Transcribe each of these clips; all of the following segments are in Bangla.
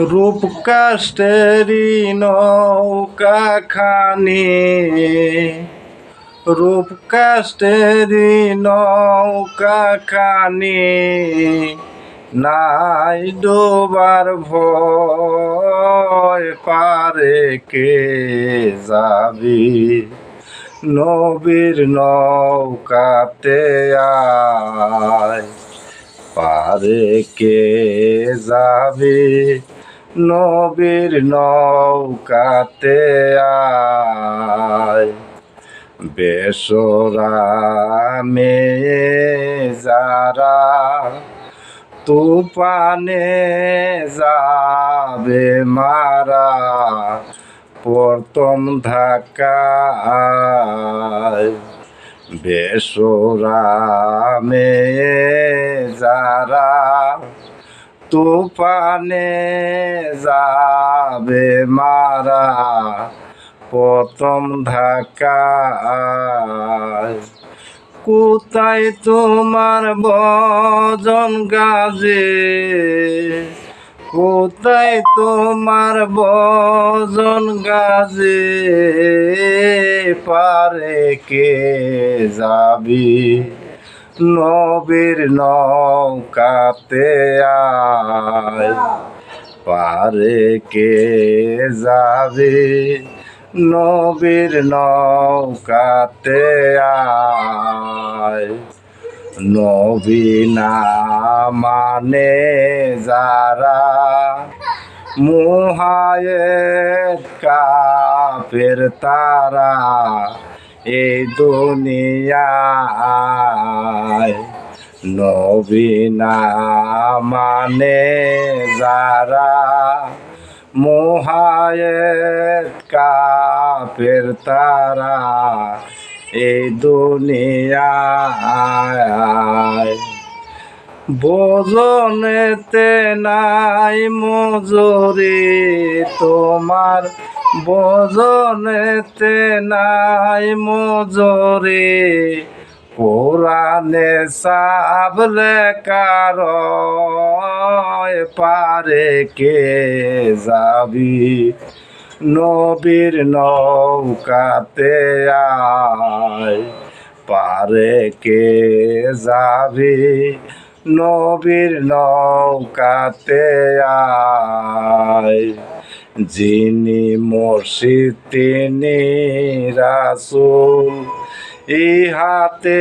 রূপকাষ্টেরি নৌকা খানি। রূপকাষ্টেরি নৌকা খানি। নাই ডোবার ভয় পারে কে যাবি? নবীর নৌকাতে আয়, পারে কে যাবি? নবীর নৌকাতে বেসরা যারা তুফানে যাবে মারা। প্রথম ধাক্কায় বেসরা যারা তুফানে যাবে মারা, প্রথম ধাক্কায় কোথায় তোমার বজন গাজে? কোথায় তোমার বজন গাজে? পারে কে যাবি? নবীর নৌকাতে আয়। পারে কে যাবে নবীর নৌকাতে আয়। নবীনা মানে যারা মুহায়েত কাফের তারা এই দুনিয়ায় নবীনা মানে যারা মোহায়েত কাফের তারা এই দুনিয়ায় বোজনেতে নাই মজুরি তোমার বোজনেতে নাই মজুরি, কোরআনে সাবলে কার পারে কে যাবি? নবীর নৌকাতে আয় পারে কে যাবি? নবীর নৌকাতে আয় যিনি মসজিদ তিনি রাসুল। ইহাতে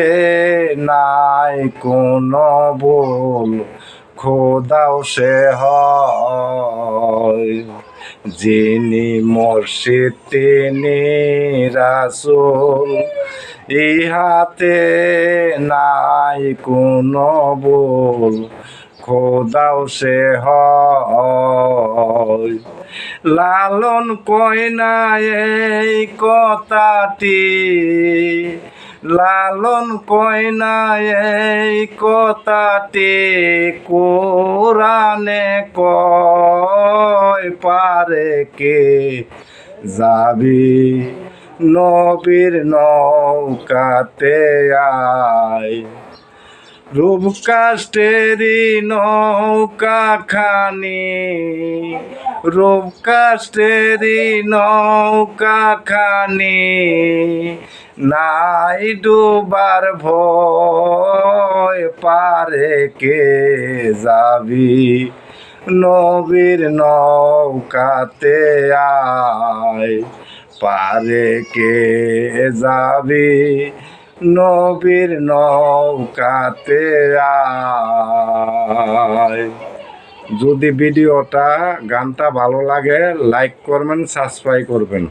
নাই কোনো বল খোদাও সে হয়। যিনি তিনি রাসুল। ইহাতে নাই কোনো বল খোদাও সে হয়। লালন কয়না এই কথাটি। লালন কয়না এই কথাটি কোরআনে কয় পারে কে যাবি? নবীর নৌকাতে আয় রূপকাষ্টেরি নৌকা খানি। রূপকাষ্টেরি নৌকা খানি। নাই ডুবার ভয় পারে কে যাবি? নবীর নৌকাতে আয়, পারে কে যাবি? নবীর নৌকাতে যদি ভিডিওটা গানটা ভালো লাগে লাইক করবেন সাবস্ক্রাইব করবেন।